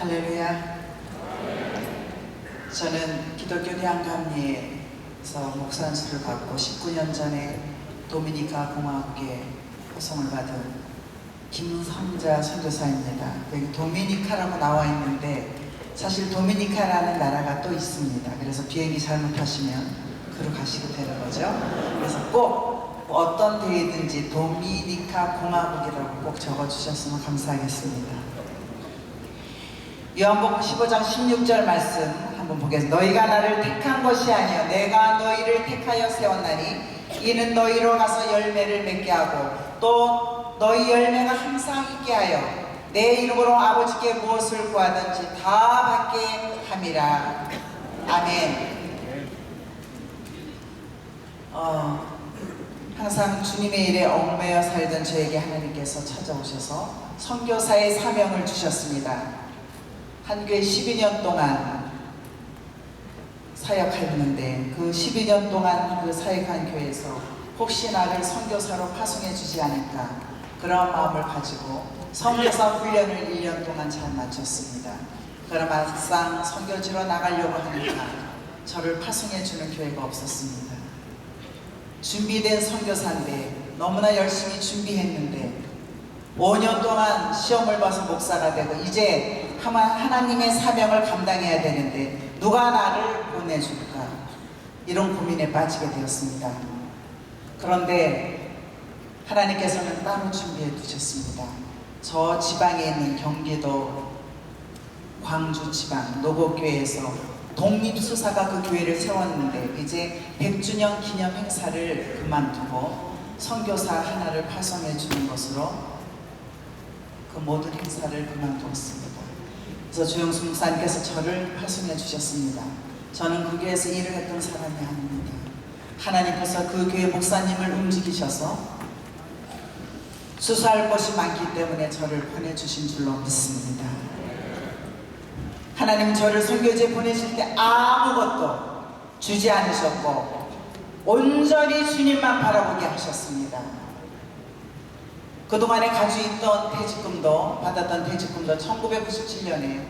할렐루야. 저는 기독교 대한감리에서 목사 안수를 받고 19년 전에 도미니카 공화국에 호성을 받은 김성자 선교사입니다. 여기 도미니카라고 나와 있는데 사실 도미니카라는 나라가 또 있습니다. 그래서 비행기 잘못하시면 그로 가시게 되는 거죠. 그래서 꼭 어떤 데이든지 도미니카 공화국이라고 꼭 적어주셨으면 감사하겠습니다. 요한복음 15장 16절 말씀 한번 보겠습니다. 너희가 나를 택한 것이 아니요 내가 너희를 택하여 세웠나니 이는 너희로 가서 열매를 맺게 하고 또 너희 열매가 항상 있게 하여 내 이름으로 아버지께 무엇을 구하든지 다 받게 함이라. 아멘. 어, 항상 주님의 일에 얽매여 살던 저에게 하나님께서 찾아오셔서 선교사의 사명을 주셨습니다. 한교회 12년 동안 사역했는데 그 12년 동안 그 사역한 교회에서 혹시 나를 선교사로 파송해 주지 않을까 그런 마음을 가지고 선교사 훈련을 1년 동안 잘 마쳤습니다. 그러나 막상 선교지로 나가려고 하니까 저를 파송해 주는 교회가 없었습니다. 준비된 선교사인데 너무나 열심히 준비했는데 5년 동안 시험을 봐서 목사가 되고 이제 하나님의 사명을 감당해야 되는데 누가 나를 보내줄까 이런 고민에 빠지게 되었습니다. 그런데 하나님께서는 따로 준비해 두셨습니다. 저 지방에 있는 경기도 광주 지방 노고교회에서 독립수사가 그 교회를 세웠는데 이제 100주년 기념 행사를 그만두고 선교사 하나를 파송해 주는 것으로 그 모든 행사를 그만두었습니다. 그래서 조영수 목사님께서 저를 파송해 주셨습니다. 저는 그 교회에서 일을 했던 사람이 아닙니다. 하나님께서 그 교회 목사님을 움직이셔서 수사할 것이 많기 때문에 저를 보내주신 줄로 믿습니다. 하나님 저를 선교지에 보내실 때 아무것도 주지 않으셨고 온전히 주님만 바라보게 하셨습니다. 그동안에 가지고 있던 퇴직금도 받았던 퇴직금도 1997년에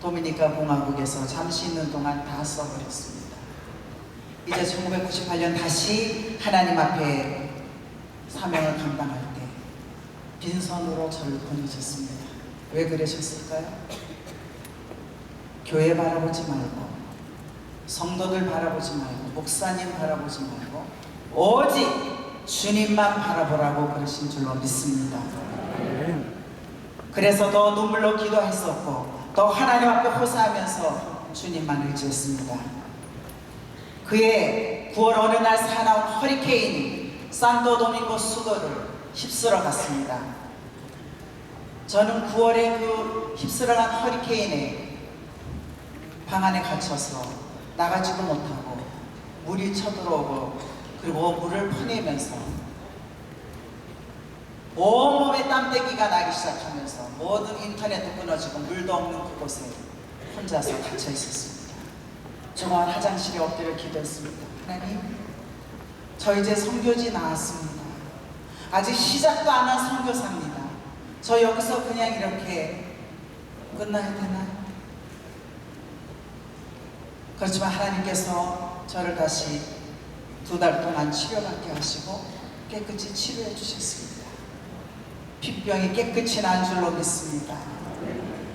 도미니카 공화국에서 잠시 있는 동안 다 써버렸습니다. 이제 1998년 다시 하나님 앞에 사명을 감당할 때 빈손으로 저를 보내셨습니다. 왜 그러셨을까요? 교회 바라보지 말고 성도들 바라보지 말고 목사님 바라보지 말고 오직 주님만 바라보라고 그러신 줄로 믿습니다. 그래서 더 눈물로 기도했었고 더 하나님 앞에 호소하면서 주님만 의지했습니다. 그의 9월 어느 날 사나운 허리케인이 산도도밍고 수도를 휩쓸어 갔습니다. 저는 9월에 그 휩쓸어 간 허리케인에 방 안에 갇혀서 나가지도 못하고 물이 쳐들어오고 그리고 물을 퍼내면서 온몸에 땀대기가 나기 시작하면서 모든 인터넷도 끊어지고 물도 없는 그곳에 혼자서 갇혀 있었습니다. 정말 화장실에 엎드려 기도했습니다. 하나님, 저 이제 성교지 나왔습니다. 아직 시작도 안 한 성교사입니다. 저 여기서 그냥 이렇게 끝나야 되나요? 그렇지만 하나님께서 저를 다시 두 달 동안 치료받게 하시고 깨끗이 치료해 주셨습니다. 핏병이 깨끗이 난 줄로 믿습니다.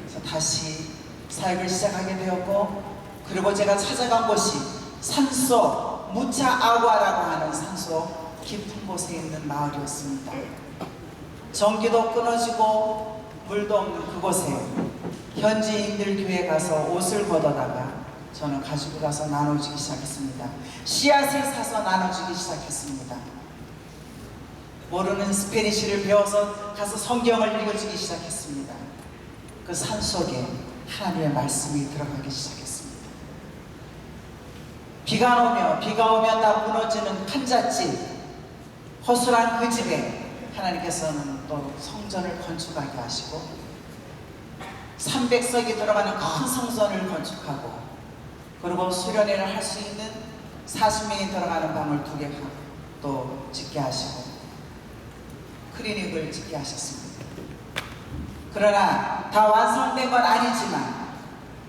그래서 다시 사역을 시작하게 되었고 그리고 제가 찾아간 곳이 산소 무차 아과라고 하는 산소 깊은 곳에 있는 마을이었습니다. 전기도 끊어지고 물도 없는 그곳에 현지인들 교회 가서 옷을 걷어다가 저는 가지고 가서 나눠주기 시작했습니다. 씨앗을 사서 나눠주기 시작했습니다. 모르는 스페니쉬를 배워서 가서 성경을 읽어주기 시작했습니다. 그 산 속에 하나님의 말씀이 들어가기 시작했습니다. 비가 오며 비가 오면 다 무너지는 판잣집 허술한 그 집에 하나님께서는 또 성전을 건축하게 하시고 300석이 들어가는 큰 성전을 건축하고 그리고 수련회를 할 수 있는 40명이 들어가는 방을 두 개 또 짓게 하시고 클리닉을 짓게 하셨습니다. 그러나 다 완성된 건 아니지만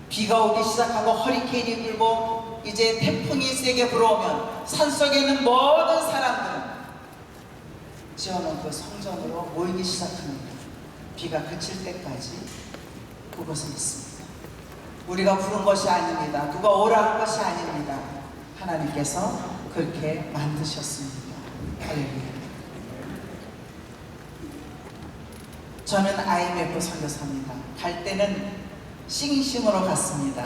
비가 오기 시작하고 허리케인이 불고 이제 태풍이 세게 불어오면 산속에 있는 모든 사람들은 지어놓은 그 성전으로 모이기 시작합니다. 비가 그칠 때까지 그곳에 있습니다. 우리가 부른 것이 아닙니다. 누가 오라 한 것이 아닙니다. 하나님께서 그렇게 만드셨습니다. 할렐루야. 저는 IMF 선교사입니다. 갈 때는 싱싱으로 갔습니다.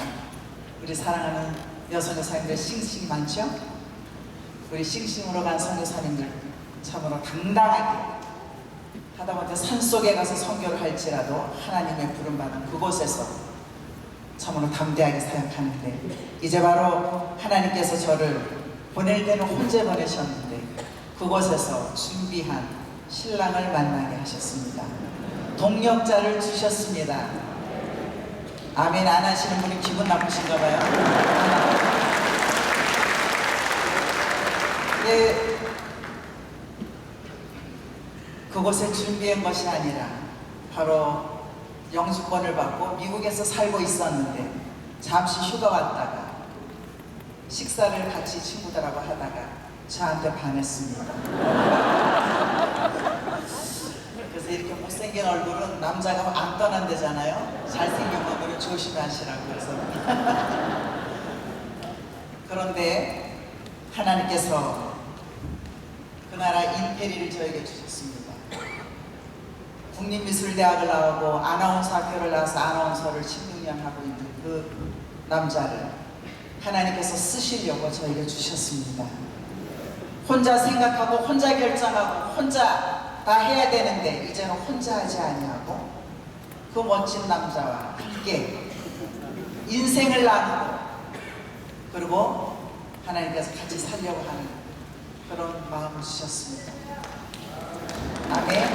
우리 사랑하는 여선교사님들 싱싱 많죠? 우리 싱싱으로 간 선교사님들 참으로 당당하게 하다못해 산속에 가서 선교를 할지라도 하나님의 부름받은 그곳에서 참으로 담대하게 사역하는데 이제 바로 하나님께서 저를 보낼 때는 혼자 보내셨는데 그곳에서 준비한 신랑을 만나게 하셨습니다. 동력자를 주셨습니다. 아멘 안 하시는 분이 기분 나쁘신가 봐요. 예, 그곳에 준비한 것이 아니라 바로 영주권을 받고 미국에서 살고 있었는데 잠시 휴가 왔다가 식사를 같이 친구들하고 하다가 저한테 반했습니다. 그래서 이렇게 못생긴 얼굴은 남자가 안 떠난대잖아요. 잘생긴 얼굴은 조심하시라고 그래서. 그런데 하나님께서 그 나라 인테리를 저에게 주셨습니다. 국립미술대학을 나오고 아나운서 학교를 나와서 아나운서를 16년 하고 있는 그 남자를 하나님께서 쓰시려고 저에게 주셨습니다. 혼자 생각하고 혼자 결정하고 혼자 다 해야 되는데 이제는 혼자 하지 아니하고 그 멋진 남자와 함께 인생을 나누고 그리고 하나님께서 같이 살려고 하는 그런 마음을 주셨습니다. 아멘.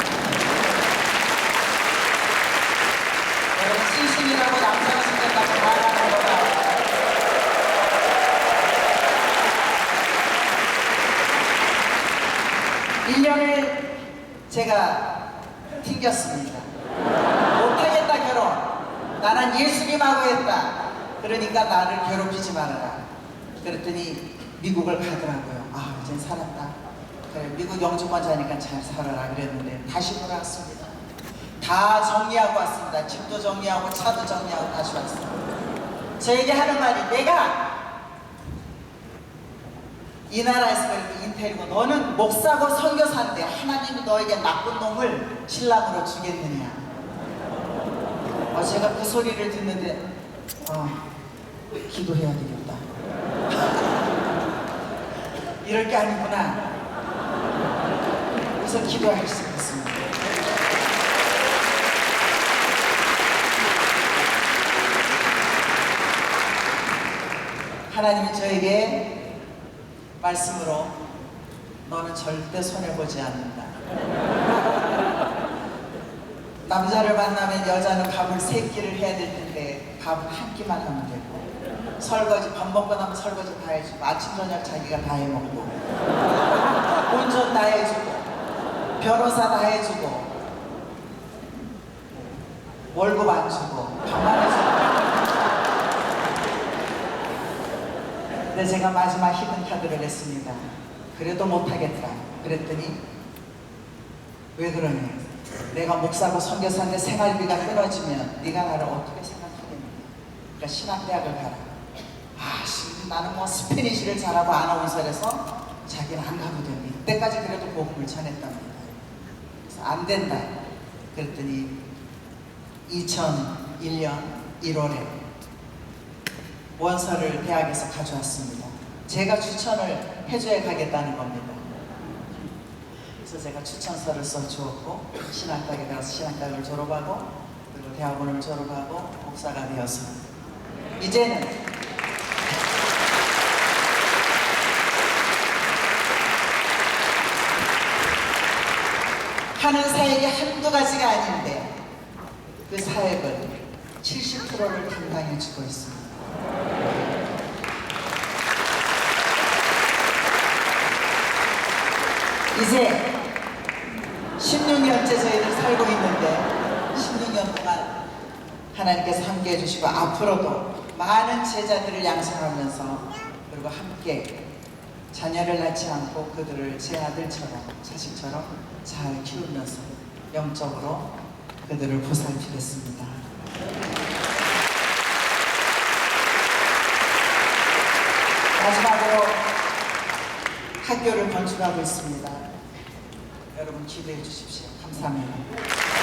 여러분 신신이라고 남자가 생겼다고 말하는 거다. 일년을 제가 튕겼습니다. 못하겠다 결혼. 나는 했다. 그러니까 나를 괴롭히지 말아라. 그랬더니 미국을 가더라고요. 아, 이제 살았다. 그래, 미국 영주권 자니까 잘 살아라 그랬는데 다시 돌아왔습니다. 다 정리하고 왔습니다. 집도 정리하고 차도 정리하고 다시 왔습니다. 저에게 하는 말이 내가 이 나라에서 그렇게 인테리고 너는 목사고 선교사인데 하나님이 너에게 나쁜 놈을 신랑으로 주겠느냐. 어, 제가 그 소리를 듣는데 어, 기도해야 되겠다. 이럴 게 아니구나. 그래서 기도할 수 있습니다. 하나님이 저에게 말씀으로 너는 절대 손해보지 않는다. 남자를 만나면 여자는 밥을 세 끼를 해야 될 텐데 밥은 한 끼만 하면 되고 설거지 밥 먹고 나면 설거지 다 해주고 아침 저녁 자기가 다 해먹고 운전 다 해주고 변호사 다 해주고 월급 안 주고 밥만 해주고 근데 제가 마지막 히든 카드를 냈습니다. 그래도 못하겠다. 그랬더니 왜 그러니? 내가 목사고 선교사인데 생활비가 끊어지면 네가 나를 어떻게 생각하겠느냐? 그러니까 신학대학을 가라. 아, 씨, 나는 뭐 스페니쉬를 잘하고 아나운서라서 자기는 안 되니 이때까지 그래도 복음을 전했답니다. 그래서 안 된다. 그랬더니 2001년 1월에 원서를 대학에서 가져왔습니다. 제가 추천을 해줘야 가겠다는 겁니다. 그래서 제가 추천서를 써주었고 신학과에 가서 신학과를 졸업하고 그리고 대학원을 졸업하고 목사가 되어서 이제는 하는 사역이 한두 가지가 아닌데 그 사역을 70%를 담당해 주고 있습니다. 이제 16년째 저희들 살고 있는데 16년 동안 하나님께서 함께 해주시고 앞으로도 많은 제자들을 양성하면서 그리고 함께 자녀를 낳지 않고 그들을 제 아들처럼 자식처럼 잘 키우면서 영적으로 그들을 보살피겠습니다. 마지막으로 학교를 건축하고 있습니다. 여러분 기대해 주십시오. 감사합니다.